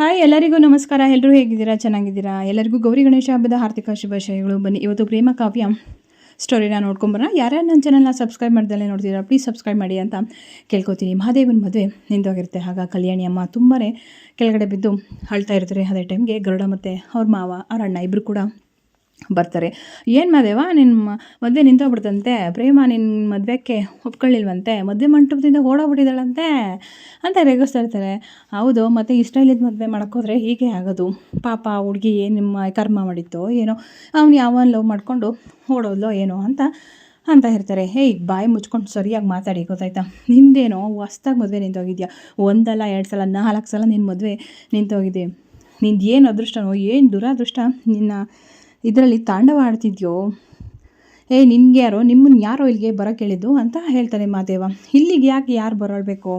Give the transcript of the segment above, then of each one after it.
Hi, ಎಲ್ಲರಿಗೂ ನಮಸ್ಕಾರ. ಎಲ್ಲರೂ ಹೇಗಿದ್ದೀರಾ? ಚೆನ್ನಾಗಿದ್ದೀರಾ? ಎಲ್ಲರಿಗೂ ಗೌರಿ ಗಣೇಶ ಹಬ್ಬದ ಹಾರ್ದಿಕ ಶುಭಾಶಯಗಳು. ಬನ್ನಿ, ಇವತ್ತು ಪ್ರೇಮ ಕಾವ್ಯ ಸ್ಟೋರಿನ ನೋಡ್ಕೊಂಬರೋಣ ಯಾರ್ಯಾರು ನನ್ನ ಚಾನಲ್ನ ಸಬ್ಸ್ಕ್ರೈಬ್ ಮಾಡ್ದಲ್ಲೇ ನೋಡ್ತೀರಾ ಪ್ಲೀಸ್ ಸಬ್ಸ್ಕ್ರೈಬ್ ಮಾಡಿ ಅಂತ ಕೇಳ್ಕೊತೀನಿ. ಮಹಾದೇವನ ಮದುವೆ ನಿಂತೋಗಿರುತ್ತೆ. ಆಗ ಕಲ್ಯಾಣಿ ಅಮ್ಮ ತುಂಬಾ ಕೆಳಗಡೆ ಬಿದ್ದು ಅಳ್ತಾ ಇರ್ತಾರೆ. ಅದೇ ಟೈಮ್ಗೆ ಗರುಡ ಮತ್ತು ಅವ್ರ ಮಾವ, ಅವ್ರ ಅಣ್ಣ ಇಬ್ಬರು ಕೂಡ ಬರ್ತಾರೆ. ಏನು ಮಾದೇವ ನಿನ್ನ ಮದುವೆ ನಿಂತೋಗ್ಬಿಡ್ತಂತೆ, ಪ್ರೇಮ ನಿನ್ನ ಮದುವೆಗೆ ಒಪ್ಕೊಳ್ಳಿಲ್ವಂತೆ, ಮದುವೆ ಮಂಟಪದಿಂದ ಓಡೋಗ್ಬಿಟ್ಟಿದ್ದಾಳಂತೆ ಅಂತ ರೇಗಿಸ್ತಾ ಇರ್ತಾರೆ. ಹೌದು, ಮತ್ತು ಇಷ್ಟೈಲಿದ್ದು ಮದುವೆ ಮಾಡೋಕ್ಕೋದ್ರೆ ಹೀಗೆ ಆಗೋದು. ಪಾಪ ಹುಡುಗಿ ಏನು ನಿಮ್ಮ ಕರ್ಮ ಮಾಡಿತ್ತೋ ಏನೋ, ಅವ್ನು ಯಾವ ಲವ್ ಮಾಡಿಕೊಂಡು ಓಡೋದ್ಲೋ ಏನೋ ಅಂತ ಅಂತ ಇರ್ತಾರೆ ಹೇಯ್ ಬಾಯಿ ಮುಚ್ಕೊಂಡು ಸರಿಯಾಗಿ ಮಾತಾಡಿ, ಗೊತ್ತಾಯ್ತಾ? ನಿಂದೇನೋ ಹೊಸ್ದಾಗಿ ಮದುವೆ ನಿಂತೋಗಿದ್ಯಾ? ಒಂದಲ್ಲ ಎರಡು ಸಲ ನಾಲ್ಕು ಸಲ ನಿನ್ನ ಮದುವೆ ನಿಂತೋಗಿದೆ. ನಿಂದು ಏನು ಅದೃಷ್ಟನೋ, ಏನು ದುರಾದೃಷ್ಟ ನಿನ್ನ ಇದರಲ್ಲಿ ತಾಂಡವ ಆಡ್ತಿದ್ಯೋ? ಏ ನಿನ್ಗೆ ಯಾರೋ ನಿಮ್ಮನ್ನ ಯಾರೋ ಇಲ್ಲಿಗೆ ಬರೋಕ್ಕೆ ಹೇಳಿದ್ದು ಅಂತ ಹೇಳ್ತಾನೆ ಮಾದೇವ. ಇಲ್ಲಿಗೆ ಯಾಕೆ ಯಾರು ಬರೋಳ್ಬೇಕು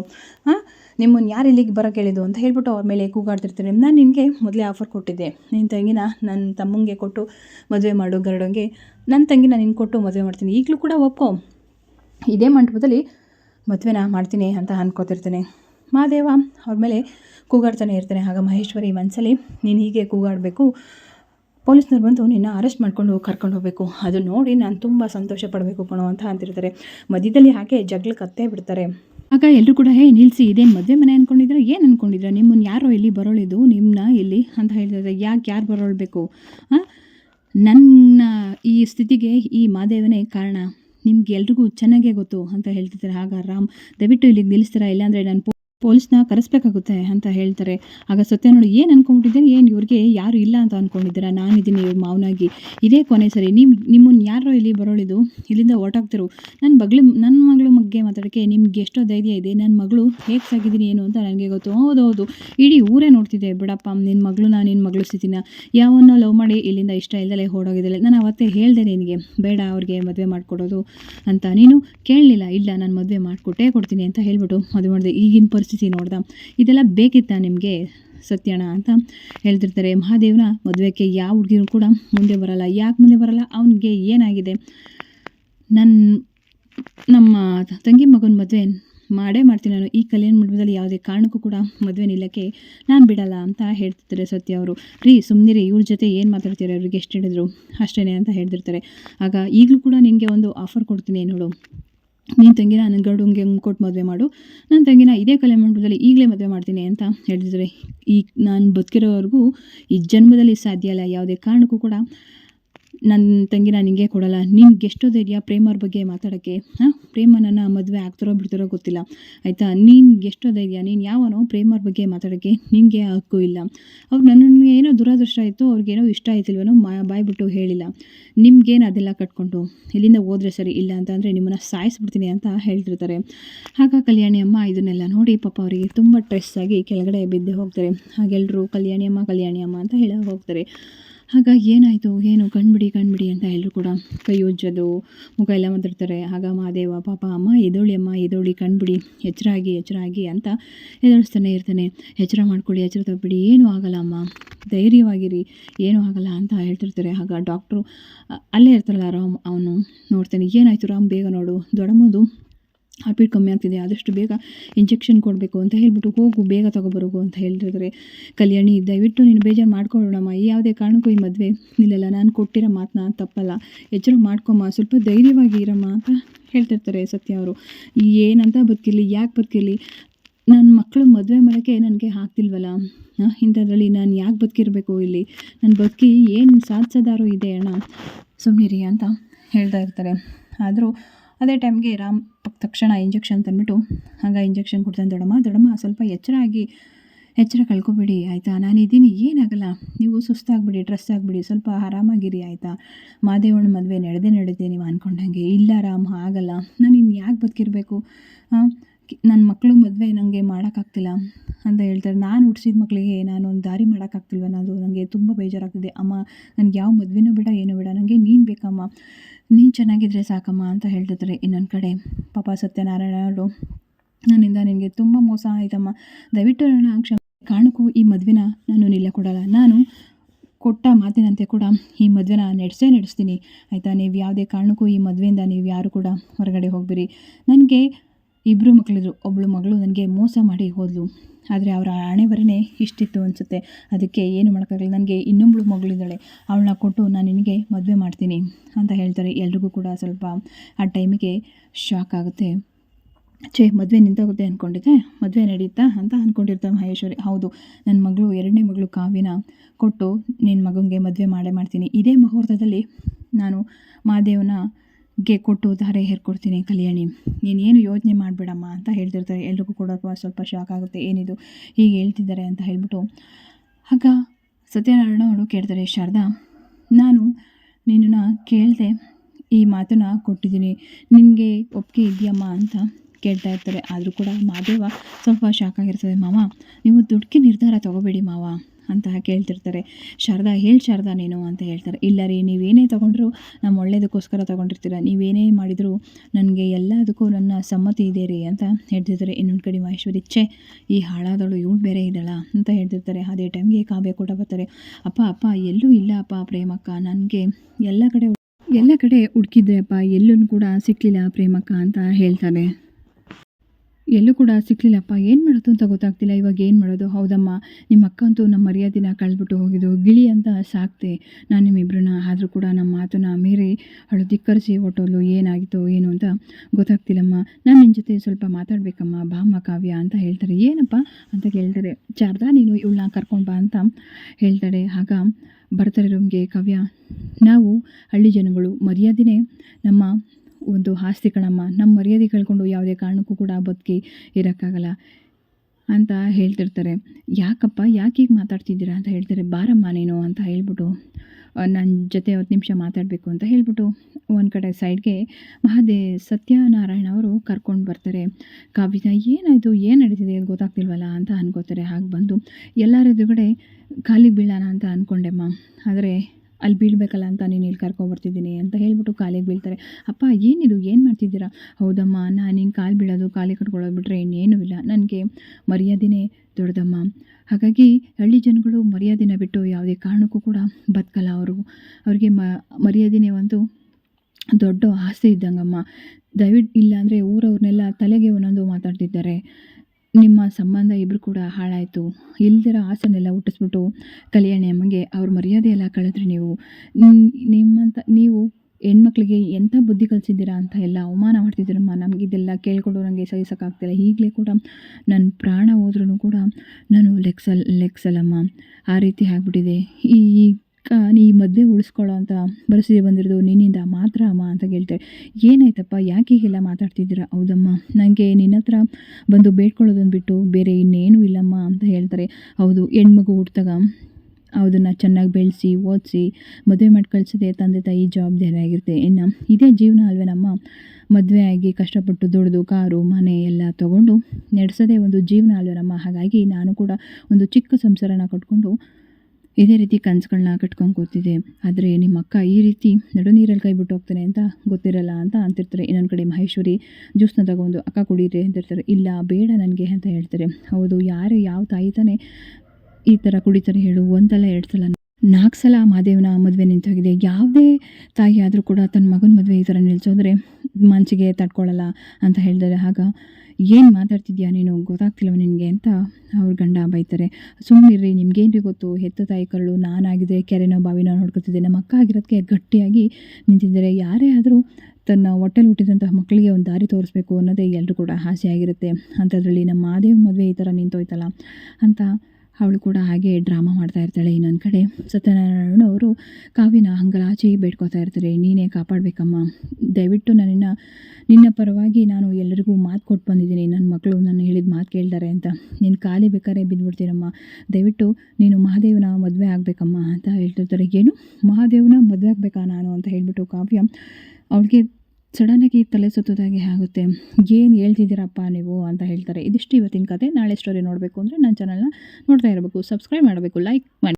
ಹಾಂ ನಿಮ್ಮನ್ನು ಯಾರು ಇಲ್ಲಿಗೆ ಬರೋಕ್ಕೆ ಹೇಳಿದ್ದು ಅಂತ ಹೇಳ್ಬಿಟ್ಟು ಅವ್ರ ಮೇಲೆ ಕೂಗಾಡ್ತಿರ್ತಾರೆ ನಾನು ನಿನಗೆ ಮೊದಲೇ ಆಫರ್ ಕೊಟ್ಟಿದ್ದೆ. ನಿನ್ನ ತಂಗಿನ ನನ್ನ ತಮ್ಮಂಗೆ ಕೊಟ್ಟು ಮದುವೆ ಮಾಡು ಗರಡಂಗೆ. ನನ್ನ ತಂಗಿನ ನಿನ್ನ ಕೊಟ್ಟು ಮದುವೆ ಮಾಡ್ತೀನಿ. ಈಗಲೂ ಕೂಡ ಒಪ್ಪೋ ಇದೇ ಮಂಟಪದಲ್ಲಿ ಮದುವೆನ ಮಾಡ್ತೀನಿ ಅಂತ ಅನ್ಕೋತಿರ್ತಾನೆ. ಮಾದೇವ ಅವ್ರ ಮೇಲೆ ಕೂಗಾಡ್ತಾನೆ ಇರ್ತಾನೆ. ಆಗ ಮಹೇಶ್ವರಿ ಮನಸ್ಸಲ್ಲಿ ನೀನು ಹೀಗೆ ಕೂಗಾಡಬೇಕು. ಪೊಲೀಸ್ನವ್ರು ಬಂದು ನಿನ್ನ ಅರೆಸ್ಟ್ ಮಾಡ್ಕೊಂಡು ಕರ್ಕೊಂಡು ಹೋಗಬೇಕು. ಅದು ನೋಡಿ ನಾನು ತುಂಬ ಸಂತೋಷ ಪಡಬೇಕು ಕಣೋ ಅಂತ ಅಂತಿರ್ತಾರೆ. ಮಧ್ಯದಲ್ಲಿ ಹಾಗೆ ಜಗಳ ಕತ್ತೇ ಬಿಡ್ತಾರೆ. ಆಗ ಎಲ್ಲರೂ ಕೂಡ, ಹೇ ನಿಲ್ಲಿಸಿ ಇದೇನು ಮದುವೆ ಮನೆ ಅಂದ್ಕೊಂಡಿದ್ರೆ ಏನು ಅಂದ್ಕೊಂಡಿದ್ರೆ ನಿಮ್ಮನ್ನು ಯಾರೋ ಇಲ್ಲಿ ಬರೋಳಿದು ನಿಮ್ಮನ್ನ ಇಲ್ಲಿ ಅಂತ ಹೇಳಿದ್ರೆ ಯಾಕೆ, ಯಾರು ಬರೋಳ್ಬೇಕು? ನನ್ನ ಈ ಸ್ಥಿತಿಗೆ ಈ ಮಾದೇವನೇ ಕಾರಣ. ನಿಮ್ಗೆ ಎಲ್ರಿಗೂ ಚೆನ್ನಾಗೇ ಗೊತ್ತು ಅಂತ ಹೇಳ್ತಿದ್ದಾರೆ ಆಗ ರಾಮ್, ದಯವಿಟ್ಟು ಇಲ್ಲಿಗೆ ನಿಲ್ಲಿಸ್ತೀರಾ? ಇಲ್ಲಾಂದರೆ ನಾನು ಪೊಲೀಸ್ನ ಕರೆಸ್ಬೇಕಾಗುತ್ತೆ ಅಂತ ಹೇಳ್ತಾರೆ. ಆಗ ಸತ್ಯ ನೋಡಿ ಏನು ಅನ್ಕೊಂಡ್ಬಿಟ್ಟಿದ್ದೀನಿ? ಏನು ಇವ್ರಿಗೆ ಯಾರು ಇಲ್ಲ ಅಂತ ಅಂದ್ಕೊಂಡಿದ್ದೀರಾ ನಾನಿದ್ದೀನಿ ಇವ್ರ ಮಾವನಾಗಿ. ಇದೇ ಕೊನೆ ಸರಿ. ನಿಮ್ಮ ನಿಮ್ಮನ್ನು ಯಾರೋ ಇಲ್ಲಿ ಬರೋಳಿದು, ಇಲ್ಲಿಂದ ಹೊರಟಾಗ್ತಿರು ನನ್ನ ಮಗಳು ನನ್ನ ಮಗಳ ಬಗ್ಗೆ ಮಾತಾಡೋಕ್ಕೆ ನಿಮ್ಗೆ ಎಷ್ಟೋ ಧೈರ್ಯ ಇದೆ. ನನ್ನ ಮಗಳು ಹೇಗೆ ಸಾಗಿದ್ದೀನಿ ಏನು ಅಂತ ನನಗೆ ಗೊತ್ತು. ಹೌದೌದು ಇಡೀ ಊರೇ ನೋಡ್ತಿದ್ದೆ ಬಿಡಪ್ಪ ನಿನ್ನ ಮಗಳು ನಾನು ನಿನ್ನ ಮಗಳು ಸ್ಥಿತಿನ. ಯಾವನ್ನೋ ಲವ್ ಮಾಡಿ ಇಲ್ಲಿಂದ ಇಷ್ಟ ಇಲ್ಲದಲೇ ಹೊರಡೋಗಿದ್ದಿಲ್ಲ ನಾನು ಅವತ್ತೇ ಹೇಳಿದೆ ನಿನಗೆ, ಬೇಡ ಅವ್ರಿಗೆ ಮದುವೆ ಮಾಡಿಕೊಡೋದು ಅಂತ. ನೀನು ಕೇಳಲಿಲ್ಲ, ಇಲ್ಲ, ನಾನು ಮದುವೆ ಮಾಡಿಕೊಟ್ಟೇ ಕೊಡ್ತೀನಿ ಅಂತ ಹೇಳ್ಬಿಟ್ಟು ಮದುವೆ ಮಾಡಿದೆ. ಈಗಿನ ಪರಿಸ್ಥಿತಿ ಪರಿಸ್ಥಿತಿ ನೋಡ್ದ. ಇದೆಲ್ಲ ಬೇಕಿತ್ತಾ ನಿಮಗೆ ಸತ್ಯಣ ಅಂತ ಹೇಳ್ತಿರ್ತಾರೆ. ಮಹಾದೇವನ ಮದುವೆಗೆ ಯಾವ ಹುಡುಗಿನೂ ಕೂಡ ಮುಂದೆ ಬರಲ್ಲ. ಯಾಕೆ ಮುಂದೆ ಬರಲ್ಲ? ಅವನಿಗೆ ಏನಾಗಿದೆ? ನನ್ನ ನಮ್ಮ ತಂಗಿ ಮಗನ ಮದುವೆ ಮಾಡೇ ಮಾಡ್ತೀನಿ ನಾನು. ಈ ಕಲ್ಯಾಣ ಮಂಟಪದಲ್ಲಿ ಯಾವುದೇ ಕಾರಣಕ್ಕೂ ಕೂಡ ಮದುವೆ ನಿಲ್ಲಕ್ಕೆ ನಾನು ಬಿಡಲ್ಲ ಅಂತ ಹೇಳ್ತಿರ್ತಾರೆ ಸತ್ಯ ಅವರು. ರೀ ಸುಮ್ಮನಿರಿ ಇವ್ರ ಜೊತೆ ಏನು ಮಾತಾಡ್ತೀರಾ? ಅವ್ರಿಗೆ ಎಷ್ಟು ಹೇಳಿದ್ರು? ಅಷ್ಟೇ ಅಂತ ಹೇಳ್ತಿರ್ತಾರೆ. ಆಗ ಈಗಲೂ ಕೂಡ ನಿನಗೆ ಒಂದು ಆಫರ್ ಕೊಡ್ತೀನಿ ನೋಡು. ನೀನು ತಂಗಿನ ನನ್ನ ಗಂಡುಂಗೆ ಕೊಟ್ಟು ಮದುವೆ ಮಾಡು. ನನ್ನ ತಂಗಿನ ಇದೇ ಕಲೆ ಮಂಟಪದಲ್ಲಿ ಈಗಲೇ ಮದುವೆ ಮಾಡ್ತೀನಿ ಅಂತ ಹೇಳಿದ್ರೆ. ಈಗ ನಾನು ಬದುಕಿರೋವರೆಗೂ ಈ ಜನ್ಮದಲ್ಲಿ ಸಾಧ್ಯ ಇಲ್ಲ ಯಾವುದೇ ಕಾರಣಕ್ಕೂ ಕೂಡ. ನನ್ನ ತಂಗಿ ನಾನು ಹಿಂಗೆ ಕೊಡಲ್ಲ. ನಿಮ್ಗೆ ಎಷ್ಟೋ ಧೈರ್ಯ ಪ್ರೇಮರ ಬಗ್ಗೆ ಮಾತಾಡೋಕ್ಕೆ, ಹಾಂ? ಪ್ರೇಮ ನನ್ನ ಮದುವೆ ಆಗ್ತಾರೋ ಬಿಡ್ತಾರೋ ಗೊತ್ತಿಲ್ಲ. ಆಯಿತಾ? ನಿನ್ಗೆ ಎಷ್ಟೋ ಧೈರ್ಯ, ನೀನು ಯಾವನೋ ಪ್ರೇಮರ ಬಗ್ಗೆ ಮಾತಾಡೋಕ್ಕೆ ನಿನಗೆ ಹಕ್ಕು ಇಲ್ಲ. ಅವ್ರು ನನ್ನನ್ನು ಏನೋ ದುರಾದೃಷ್ಟ ಆಯಿತು ಅವ್ರಿಗೇನೋ ಇಷ್ಟ ಆಯ್ತಿಲ್ವೇನೋ ಮಾ ಬಾಯ್ಬಿಟ್ಟು ಹೇಳಿಲ್ಲ. ನಿಮ್ಗೇನು ಅದೆಲ್ಲ ಕಟ್ಕೊಂಡು ಇಲ್ಲಿಂದ ಹೋದ್ರೆ ಸರಿ ಇಲ್ಲ ಅಂತ ಅಂದರೆ ನಿಮ್ಮನ್ನು ಸಾಯಿಸ್ಬಿಡ್ತೀನಿ ಅಂತ ಹೇಳ್ತಿರ್ತಾರೆ. ಆಗ ಕಲ್ಯಾಣಿ ಅಮ್ಮ ಇದನ್ನೆಲ್ಲ ನೋಡಿ ಪಾಪ ಅವರಿಗೆ ತುಂಬ ಟ್ರೆಸ್ ಆಗಿ ಕೆಳಗಡೆ ಬಿದ್ದು ಹೋಗ್ತಾರೆ. ಹಾಗೆಲ್ಲರೂ ಕಲ್ಯಾಣಿ ಅಮ್ಮ ಕಲ್ಯಾಣಿ ಅಮ್ಮ ಅಂತ ಹೇಳೋಕೆ ಹೋಗ್ತಾರೆ. ಆಗ ಏನಾಯಿತು? ಏನು ಕಣ್ಬಿಡಿ ಕಣ್ಬಿಡಿ ಅಂತ ಎಲ್ಲರೂ ಕೂಡ ಕೈ ಉಜ್ಜೋದು, ಮುಖ ಎಲ್ಲ ಮಾತಾಡ್ತಾರೆ ಆಗ ಮಹಾದೇವ, ಪಾಪ ಅಮ್ಮ, ಎದೋಳಿ ಅಮ್ಮ, ಎದೋಳಿ ಕಣ್ಬಿಡಿ ಎಚ್ಚರ ಆಗಿ ಎಚ್ಚರ ಆಗಿ ಅಂತ ಎದುರಿಸ್ತಾನೆ ಇರ್ತಾನೆ. ಎಚ್ಚರ ಮಾಡ್ಕೊಳ್ಳಿ, ಎಚ್ಚರ ತಗೊಬಿಡಿ ಏನೂ ಆಗಲ್ಲ ಅಮ್ಮ. ಧೈರ್ಯವಾಗಿರಿ. ಏನೂ ಆಗಲ್ಲ ಅಂತ ಹೇಳ್ತಿರ್ತಾರೆ. ಆಗ ಡಾಕ್ಟ್ರು ಅಲ್ಲೇ ಇರ್ತಾರಲ್ಲ ರಾಮ್, ಅವನು ನೋಡ್ತಾನೆ. ಏನಾಯಿತು ರಾಮ್, ಬೇಗ ನೋಡು. ದೊಡ್ಡಮ್ಮದು ಹಾರ್ಟ್ ಕಮ್ಮಿ ಆಗ್ತಿದೆ, ಆದಷ್ಟು ಬೇಗ ಇಂಜೆಕ್ಷನ್ ಕೊಡಬೇಕು ಅಂತ ಹೇಳ್ಬಿಟ್ಟು ಹೋಗು, ಬೇಗ ತೊಗೊಬರೋಗು ಅಂತ ಹೇಳ್ತಿದ್ದಾರೆ ಕಲ್ಯಾಣಿ, ದಯವಿಟ್ಟು ನೀನು ಬೇಜಾರು ಮಾಡ್ಕೊಳ್ಳೋಣಮ್ಮ ಯಾವುದೇ ಕಾರಣಕ್ಕೂ ಈ ಮದುವೆ ನಿಲ್ಲಲ್ಲ ನಾನು ಕೊಟ್ಟಿರೋ ಮಾತನ್ನ ತಪ್ಪಲ್ಲ. ಎಚ್ಚರ ಮಾಡ್ಕೊಮ್ಮ. ಸ್ವಲ್ಪ ಧೈರ್ಯವಾಗಿ ಇರಮ್ಮ ಅಂತ ಹೇಳ್ತಿರ್ತಾರೆ ಸತ್ಯ ಅವರು. ಏನಂತ ಬದುಕಿರಲಿ, ಯಾಕೆ ಬದುಕಿರಲಿ? ನನ್ನ ಮಕ್ಕಳು ಮದುವೆ ಮಾಡೋಕ್ಕೆ ನನಗೆ ಆಗ್ತಿಲ್ವಲ್ಲ? ಇಂಥದ್ರಲ್ಲಿ ನಾನು ಯಾಕೆ ಬದುಕಿರಬೇಕು ಇಲ್ಲಿ? ನನ್ನ ಬದುಕಿ ಏನು ಸಾಧಿಸೋದಾರು ಇದೆ ಅಣ್ಣ. ಸುಮ್ಮನಿರಿ ಅಂತ ಹೇಳ್ತಾ ಇರ್ತಾರೆ. ಆದರೂ ಅದೇ ಟೈಮ್ಗೆ ರಾಮ್ ತಕ್ಷಣ ಇಂಜೆಕ್ಷನ್ ತಂದ್ಬಿಟ್ಟು, ಹಂಗೆ ಇಂಜೆಕ್ಷನ್ ಕೊಡ್ತಾನೆ ದೊಡ್ಡಮ್ಮ ದೊಡ್ಡಮ್ಮ ಸ್ವಲ್ಪ ಎಚ್ಚರ ಆಗಿ, ಎಚ್ಚರ ಕಳ್ಕೊಬೇಡಿ, ಆಯಿತಾ? ನಾನು ಇದ್ದೀನಿ, ಏನಾಗಲ್ಲ? ನೀವು ಸುಸ್ತಾಗ್ಬಿಡಿ, ಡ್ರೆಸ್ ಆಗಿಬಿಡಿ, ಸ್ವಲ್ಪ ಆರಾಮಾಗಿರಿ, ಆಯಿತಾ? ಮಾದೇವಣ್ಣ ಮದುವೆ ನಡೆದೇ ನಡೆದೆ ನೀವು ಅಂದ್ಕೊಂಡಂಗೆ ಇಲ್ಲ ರಾಮ್, ಆಗಲ್ಲ. ನಾನು ಇನ್ನು ಯಾಕೆ ಬದುಕಿರಬೇಕು? ನನ್ನ ಮಕ್ಕಳು ಮದುವೆ ನನಗೆ ಮಾಡೋಕ್ಕಾಗ್ತಿಲ್ಲ ಅಂತ ಹೇಳ್ತಾರೆ. ನಾನು ಹುಟ್ಟಿಸಿದ ಮಕ್ಕಳಿಗೆ ನಾನು ಒಂದು ದಾರಿ ಮಾಡೋಕ್ಕಾಗ್ತಿಲ್ವ ನಾನು ನನಗೆ ತುಂಬ ಬೇಜಾರಾಗ್ತಿದೆ. ಅಮ್ಮ, ನನಗೆ ಯಾವ ಮದುವೆನೂ ಬೇಡ, ಏನೂ ಬೇಡ ನನಗೆ ನೀನು ಬೇಕಮ್ಮ. ನೀನು ಚೆನ್ನಾಗಿದ್ರೆ ಸಾಕಮ್ಮ ಅಂತ ಹೇಳ್ತಿದ್ದಾರೆ ಇನ್ನೊಂದು ಕಡೆ. ಪಾಪ ಸತ್ಯನಾರಾಯಣ ಅವರು ನನ್ನಿಂದ ನಿನಗೆ ತುಂಬ ಮೋಸ ಆಯಿತಮ್ಮ. ದಯವಿಟ್ಟು ನನ್ನ ಕ್ಷಮ, ಕಾರಣಕ್ಕೂ ಈ ಮದುವೆನ ನಾನು ನಿಲ್ಲ ಕೊಡಲ್ಲ. ನಾನು ಕೊಟ್ಟ ಮಾತಿನಂತೆ ಕೂಡ ಈ ಮದುವೆನ ನಡೆಸೇ ನಡೆಸ್ತೀನಿ. ಆಯಿತಾ? ನೀವು ಯಾವುದೇ ಕಾರಣಕ್ಕೂ ಈ ಮದುವೆಯಿಂದ ನೀವು ಯಾರು ಕೂಡ ಹೊರಗಡೆ ಹೋಗ್ಬಿರಿ ನನಗೆ ಇಬ್ಬರು ಮಕ್ಕಳಿದ್ರು ಒಬ್ಬಳು ಮಗಳು ನನಗೆ ಮೋಸ ಮಾಡಿ ಹೋದಳು ಆದರೆ ಅವರ ಹಣೆ ಬರನೇ ಇಷ್ಟಿತ್ತು ಅನಿಸುತ್ತೆ. ಅದಕ್ಕೆ ಏನು ಮಾಡೋಕ್ಕಾಗಲ್ಲ, ನನಗೆ ಇನ್ನೊಬ್ಬಳು ಮಗಳಿದ್ದಾಳೆ. ಅವಳನ್ನ ಕೊಟ್ಟು ನಾನು ನಿನಗೆ ಮದುವೆ ಮಾಡ್ತೀನಿ ಅಂತ ಹೇಳ್ತಾರೆ. ಎಲ್ರಿಗೂ ಕೂಡ ಸ್ವಲ್ಪ ಆ ಟೈಮಿಗೆ ಶಾಕ್ ಆಗುತ್ತೆ. ಛೇ, ಮದುವೆ ನಿಂತೋಗುತ್ತೆ ಅಂದ್ಕೊಂಡಿದ್ದೆ ಮದುವೆ ನಡೆಯುತ್ತಾ ಅಂತ ಅಂದ್ಕೊಂಡಿರ್ತಾರೆ ಮಹೇಶ್ವರಿ. ಹೌದು ನನ್ನ ಮಗಳು, ಎರಡನೇ ಮಗಳು ಕಾವ್ಯನ ಕೊಟ್ಟು ನಿನ್ನ ಮಗನಿಗೆ ಮದುವೆ ಮಾಡೇ ಮಾಡ್ತೀನಿ. ಇದೇ ಮುಹೂರ್ತದಲ್ಲಿ ನಾನು ಮಹಾದೇವನ ಗೆ ಕೊಟ್ಟು ಧಾರೆ ಹೇರ್ಕೊಡ್ತೀನಿ ಕಲ್ಯಾಣಿ. ನೀನೇನು ಯೋಚನೆ ಮಾಡಬೇಡಮ್ಮ ಅಂತ ಹೇಳ್ತಿರ್ತಾರೆ. ಎಲ್ರಿಗೂ ಕೂಡ ಸ್ವಲ್ಪ ಶಾಕ್ ಆಗುತ್ತೆ. ಏನಿದು? ಹೀಗೆ ಹೇಳ್ತಿದ್ದಾರೆ ಅಂತ ಹೇಳ್ಬಿಟ್ಟು. ಆಗ ಸತ್ಯನಾರಾಯಣ ಅವರು ಕೇಳ್ತಾರೆ, ಶಾರದಾ, ನಾನು ನಿನ್ನನ್ನು ಕೇಳಿದೆ ಈ ಮಾತನ್ನು ಕೊಟ್ಟಿದ್ದೀನಿ. ನಿನಗೆ ಒಪ್ಪಿಗೆ ಇದೆಯಮ್ಮ ಅಂತ ಕೇಳ್ತಾ ಇರ್ತಾರೆ. ಆದರೂ ಕೂಡ ಮಾದೇವ ಸ್ವಲ್ಪ ಶಾಕ್ ಆಗಿರ್ತದೆ ಮಾವ, ನೀವು ದುಡ್ಡಿಗೆ ನಿರ್ಧಾರ ತಗೋಬೇಡಿ ಮಾವ. ಅಂತ ಕೇಳ್ತಿರ್ತಾರೆ. ಶಾರದಾ ಹೇಳಿ ಶಾರದಾ ನೀನು ಅಂತ ಹೇಳ್ತಾರೆ. ಇಲ್ಲ ರೀ, ನೀವೇನೇ ತೊಗೊಂಡ್ರು ನಮ್ಮ ಒಳ್ಳೇದಕ್ಕೋಸ್ಕರ ತೊಗೊಂಡಿರ್ತೀರ. ನೀವೇನೇ ಮಾಡಿದರೂ ನನಗೆ ಎಲ್ಲದಕ್ಕೂ ನನ್ನ ಸಮ್ಮತಿ ಇದೆ ರೀ ಅಂತ ಹೇಳ್ತಿರ್ತಾರೆ. ಇನ್ನೊಂದು ಕಡೆ ಮಹೇಶ್ವರಿ, ಛೇ, ಈ ಹಾಳಾದಳು ಇವಳು ಬೇರೆ ಇದ್ದಾಳ ಅಂತ ಹೇಳ್ತಿರ್ತಾರೆ. ಅದೇ ಟೈಮ್ಗೆ ಕಾವ್ಯ ಕೂಡ ಬರ್ತಾರೆ. ಅಪ್ಪ ಅಪ್ಪ, ಎಲ್ಲೂ ಇಲ್ಲ ಅಪ್ಪ ಪ್ರೇಮಕ್ಕ. ನನಗೆ ಎಲ್ಲ ಕಡೆ ಎಲ್ಲ ಕಡೆ ಹುಡುಕಿದ್ರೆ ಅಪ್ಪ ಎಲ್ಲೂ ಕೂಡ ಸಿಕ್ಕಲಿಲ್ಲ ಪ್ರೇಮಕ್ಕ ಅಂತ ಹೇಳ್ತಾರೆ. ಎಲ್ಲೂ ಕೂಡ ಸಿಕ್ಕಲಿಲ್ಲಪ್ಪ ಏನು ಮಾಡೋದು ಅಂತ ಗೊತ್ತಾಗ್ತಿಲ್ಲ. ಇವಾಗ ಏನು ಮಾಡೋದು? ಹೌದಮ್ಮ, ನಿಮ್ಮ ಅಕ್ಕ ಅಂತೂ ನಮ್ಮ ಮರ್ಯಾದಿನ ಕಳೆದ್ಬಿಟ್ಟು ಹೋಗಿದ್ದು. ಗಿಳಿ ಅಂತ ಸಾಕ್ತೆ. ನಾನು ನಿಮ್ಮಿಬ್ಬರನ್ನ ಆದರೂ ಕೂಡ ನಮ್ಮ ಮಾತನ್ನ ಮೀರಿ ಅವಳು ಧಿಕ್ಕರಿಸಿ ಹೊಟ್ಟೋಲು ಏನಾಗಿತ್ತು, ಏನು ಅಂತ ಗೊತ್ತಾಗ್ತಿಲ್ಲಮ್ಮ. ನಾನು ನಿನ್ನ ಜೊತೆ ಸ್ವಲ್ಪ ಮಾತಾಡಬೇಕಮ್ಮ. ಬಾಮ್ಮ ಕಾವ್ಯ ಅಂತ ಹೇಳ್ತಾರೆ. ಏನಪ್ಪ ಅಂತ ಕೇಳ್ತಾರೆ. ಶಾರದಾ, ನೀನು ಇವಳನ್ನ ಕರ್ಕೊಂಡು ಬಾ ಅಂತ ಹೇಳ್ತಾಳೆ ಆಗ ಬರ್ತಾರೆ ರೂಮ್ಗೆ ಕಾವ್ಯ. ನಾವು ಹಳ್ಳಿ ಜನಗಳು, ಮರ್ಯಾದೆನೇ ನಮ್ಮ ಒಂದು ಆಸ್ತಿ ಕಣಮ್ಮ. ನಮ್ಮ ಮರ್ಯಾದೆ ಕಳ್ಕೊಂಡು ಯಾವುದೇ ಕಾರಣಕ್ಕೂ ಕೂಡ ಬದುಕಿ ಇರೋಕ್ಕಾಗಲ್ಲ ಅಂತ ಹೇಳ್ತಿರ್ತಾರೆ. ಯಾಕಪ್ಪ, ಯಾಕೆ ಹೀಗೆ ಮಾತಾಡ್ತಿದ್ದೀರಾ ಅಂತ ಹೇಳ್ತಾರೆ, ಬಾರಮ್ಮ ನೀನು ಅಂತ ಹೇಳ್ಬಿಟ್ಟು ನನ್ನ ಜೊತೆ ಹತ್ತು ನಿಮಿಷ ಮಾತಾಡಬೇಕು ಅಂತ ಹೇಳ್ಬಿಟ್ಟು ಒಂದು ಕಡೆ ಸೈಡ್ಗೆ ಮಹಾದೇ ಸತ್ಯನಾರಾಯಣ ಅವರು ಕರ್ಕೊಂಡು ಬರ್ತಾರೆ. ಕಾವ್ಯದ, ಏನಾಯಿತು? ಏನು ನಡೀತಿದೆ? ಗೊತ್ತಾಗ್ತಿಲ್ವಲ್ಲ? ಅಂತ ಅನ್ಕೋತಾರೆ. ಹಾಗೆ ಬಂದು ಎಲ್ಲರ ಎದುರುಗಡೆ ಕಾಲಿಗೆ ಬೀಳೋಣ ಅಂತ ಅಂದ್ಕೊಂಡೆಮ್ಮ ಆದರೆ ಅಲ್ಲಿ ಬೀಳಬೇಕಲ್ಲ ಅಂತ ನೀನು ಇಲ್ಲಿ ಕರ್ಕೊಬರ್ತಿದ್ದೀನಿ ಅಂತ ಹೇಳ್ಬಿಟ್ಟು ಕಾಲಿಗೆ ಬೀಳ್ತಾರೆ. ಅಪ್ಪ, ಏನಿದು? ಏನು ಮಾಡ್ತಿದ್ದೀರಾ? ಹೌದಮ್ಮ, ನಾನು ಹಿಂಗೆ ಕಾಲು ಬೀಳೋದು ಕಾಲಿಗೆ ಕಟ್ಕೊಳ್ಳೋದು ಬಿಟ್ಟರೆ ಇನ್ನೇನೂ ಇಲ್ಲ. ನನಗೆ ಮರ್ಯಾದೆನೇ ದೊಡ್ಡದಮ್ಮ. ಹಾಗಾಗಿ ಹಳ್ಳಿ ಜನಗಳು ಮರ್ಯಾದೆನ ಬಿಟ್ಟು ಯಾವುದೇ ಕಾರಣಕ್ಕೂ ಕೂಡ ಬದುಕಲ್ಲ ಅವರು. ಅವ್ರಿಗೆ ಮ, ಮರ್ಯಾದೆನೇ ಒಂದು ದೊಡ್ಡ ಆಸೆ ಇದ್ದಂಗಮ್ಮ. ದಯವಿಟ್ಟು ಇಲ್ಲ ಅಂದರೆ ಊರವ್ರನ್ನೆಲ್ಲ ತಲೆಗೆ ಒಂದೊಂದು ಮಾತಾಡ್ತಿದ್ದಾರೆ. ನಿಮ್ಮ ಸಂಬಂಧ ಇಬ್ಬರು ಕೂಡ ಹಾಳಾಯಿತು. ಇಲ್ದಿರೋ ಆಸೆನೆಲ್ಲ ಹುಟ್ಟಿಸ್ಬಿಟ್ಟು ಕಲ್ಯಾಣಿ ಅಮ್ಮಂಗೆ ಅವ್ರ ಮರ್ಯಾದೆ ಎಲ್ಲ ಕಳೆದ್ರಿ ನೀವು. ನಿಮ್ಮಂಥ ನೀವು ಹೆಣ್ಮಕ್ಳಿಗೆ ಎಂಥ ಬುದ್ಧಿ ಕಲಿಸಿದ್ದೀರಾ ಅಂತ ಎಲ್ಲ ಅವಮಾನ ಮಾಡ್ತಿದ್ದೀರಮ್ಮ. ನಮಗೆ ಇದೆಲ್ಲ ಕೇಳ್ಕೊಂಡು ನನಗೆ ಸಹಿಸೋಕ್ಕಾಗ್ತಿಲ್ಲ. ಈಗಲೇ ಕೂಡ ನನ್ನ ಪ್ರಾಣ ಹೋದ್ರೂ ಕೂಡ ನಾನು ಲೆಕ್ಸಲ್ ಲೆಕ್ಸಲಮ್ಮ ಆ ರೀತಿ ಆಗ್ಬಿಟ್ಟಿದೆ. ಈಗ ನೀ ಮದುವೆ ಉಳಿಸ್ಕೊಳ್ಳೋ ಅಂತ ಪರಿಸ್ಥಿತಿ ಬಂದಿರೋದು ನಿನ್ನಿಂದ ಮಾತ್ರ ಅಮ್ಮ ಅಂತ ಕೇಳ್ತಾರೆ ಏನಾಯ್ತಪ್ಪ, ಯಾಕೆ ಹೀಗೆಲ್ಲ ಮಾತಾಡ್ತಿದ್ದೀರಾ? ಹೌದಮ್ಮ. ನನಗೆ ನಿನ್ನ ಹತ್ರ ಬಂದು ಬೇಡ್ಕೊಳ್ಳೋದನ್ನು ಬಿಟ್ಟು ಬೇರೆ ಇನ್ನೇನು ಇಲ್ಲಮ್ಮ ಅಂತ ಹೇಳ್ತಾರೆ. ಹೌದು, ಹೆಣ್ಮಗು ಹುಟ್ಟಿದಾಗ ಅದನ್ನು ಚೆನ್ನಾಗಿ ಬೆಳೆಸಿ, ಓದಿಸಿ, ಮದುವೆ ಮಾಡಿ ಕಳಿಸಿದೆ ತಂದೆ ತಾಯಿ ಜವಾಬ್ದಾರಿ ಆಗಿರುತ್ತೆ. ಇನ್ನು ಇದೇ ಜೀವನ ಅಲ್ವೇನಮ್ಮ ಮದುವೆ ಆಗಿ ಕಷ್ಟಪಟ್ಟು ದುಡಿದು, ಕಾರು, ಮನೆ ಎಲ್ಲ ತೊಗೊಂಡು ನಡೆಸೋದೇ ಒಂದು ಜೀವನ ಅಲ್ವೇನಮ್ಮ ಹಾಗಾಗಿ ನಾನು ಕೂಡ ಒಂದು ಚಿಕ್ಕ ಸಂಸಾರನ ಕಟ್ಕೊಂಡು ಇದೇ ರೀತಿ ಕನಸುಗಳನ್ನ ಕಟ್ಕೊಂಡು ಕೂತಿದೆ. ಆದರೆ ನಿಮ್ಮ ಅಕ್ಕ ಈ ರೀತಿ ನಡು ನೀರಲ್ಲಿ ಕೈ ಬಿಟ್ಟು ಹೋಗ್ತಾನೆ ಅಂತ ಗೊತ್ತಿರಲ್ಲ ಅಂತ ಅಂತಿರ್ತಾರೆ. ಇನ್ನೊಂದು ಕಡೆ ಮಹೇಶ್ವರಿ ಜ್ಯೂಸ್ನ ತಗೊಂಡು ಅಕ್ಕ ಕುಡೀರಿ ಅಂತಿರ್ತಾರೆ. ಇಲ್ಲ, ಬೇಡ ನನಗೆ ಅಂತ ಹೇಳ್ತಾರೆ. ಹೌದು, ಯಾರು ಯಾವ ತಾಯಿ ತಾನೇ ಈ ಥರ ಕುಡಿತಾರೆ ಹೇಳು, ಒಂದಲ್ಲ ಎರಡು ಸಲ ನಾಲ್ಕು ಸಲ ಮಾದೇವನ ಮದುವೆ ನಿಂತೋಗಿದೆ. ಯಾವುದೇ ತಾಯಿ ಆದರೂ ಕೂಡ ತನ್ನ ಮಗನ ಮದುವೆ ಈ ಥರ ನಿಲ್ಸೋದ್ರೆ ಮನಸ್ಸಿಗೆ ತಡ್ಕೊಳ್ಳಲ್ಲ ಅಂತ ಹೇಳಿದರೆ ಆಗ ಏನು ಮಾತಾಡ್ತಿದ್ಯಾ ನೀನು? ಗೊತ್ತಾಗ್ತಿಲ್ವ ನಿನಗೆ ಅಂತ ಅವ್ರ ಗಂಡ ಬೈತಾರೆ. ಸುಮ್ಮನಿರ್ರಿ ನಿಮ್ಗೇನ್ರಿ ಗೊತ್ತು? ಹೆತ್ತ ತಾಯಿ ಕರಳು ನಾನಾಗಿದ್ದರೆ ಕೆರೆನೋ ಬಾವಿನೋ ನೋಡ್ಕೊತಿದ್ದೆ. ನಮ್ಮ ಅಕ್ಕ ಆಗಿರೋದಕ್ಕೆ ಗಟ್ಟಿಯಾಗಿ ನಿಂತಿದ್ದಾರೆ. ಯಾರೇ ಆದರೂ ತನ್ನ ಹೊಟ್ಟೆಲಿ ಹುಟ್ಟಿದಂತಹ ಮಕ್ಕಳಿಗೆ ಒಂದು ದಾರಿ ತೋರಿಸ್ಬೇಕು ಅನ್ನೋದೇ ಎಲ್ಲರೂ ಕೂಡ ಆಸೆ ಆಗಿರುತ್ತೆ. ಅಂಥದ್ರಲ್ಲಿ ನಮ್ಮ ಮಾದೇವ್ ಮದುವೆ ಈ ಥರ ನಿಂತೋಯ್ತಲ್ಲ ಅಂತ ಅವಳು ಕೂಡ ಹಾಗೆ ಡ್ರಾಮಾ ಮಾಡ್ತಾ ಇರ್ತಾಳೆ. ಇನ್ನೊಂದು ಕಡೆ ಸತ್ಯನಾರಾಯಣ ಅವರು ಕಾವ್ಯನ ಹಂಗಲಾಚಿ ಬೇಡ್ಕೋತಾ ಇರ್ತಾರೆ. ನೀನೇ ಕಾಪಾಡಬೇಕಮ್ಮ. ದಯವಿಟ್ಟು ನನ್ನನ್ನು, ನಿನ್ನ ಪರವಾಗಿ ನಾನು ಎಲ್ಲರಿಗೂ ಮಾತು ಕೊಟ್ಟು ಬಂದಿದ್ದೀನಿ. ನನ್ನ ಮಕ್ಕಳು ನಾನು ಹೇಳಿದ ಮಾತು ಕೇಳ್ತಾರೆ ಅಂತ. ನೀನು ಖಾಲಿ ಬೇಕಾದ್ರೆ ಬಿದ್ದುಬಿಡ್ತೀರಮ್ಮ ದಯವಿಟ್ಟು ನೀನು ಮಹಾದೇವನ ಮದುವೆ ಆಗಬೇಕಮ್ಮ ಅಂತ ಹೇಳ್ತಿರ್ತಾರೆ. ಏನು? ಮಹಾದೇವನ ಮದುವೆ ಆಗಬೇಕಾ ನಾನು ಅಂತ ಹೇಳಿಬಿಟ್ಟು ಕಾವ್ಯ ಅವಳಿಗೆ ಸಡನ್ನಾಗಿ ತಲೆ ಸುತ್ತೋದಾಗೆ ಆಗುತ್ತೆ. ಏನು ಹೇಳ್ತಿದ್ದೀರಪ್ಪ ನೀವು ಅಂತ ಹೇಳ್ತಾರೆ. ಇದಿಷ್ಟು ಇವತ್ತಿನ ಕತೆ. ನಾಳೆ ಸ್ಟೋರಿ ನೋಡಬೇಕು ಅಂದರೆ ನನ್ನ ಚಾನಲ್ನ ನೋಡ್ತಾ ಇರಬೇಕು. ಸಬ್ಸ್ಕ್ರೈಬ್ ಮಾಡಬೇಕು. ಲೈಕ್ ಮಾಡಿ.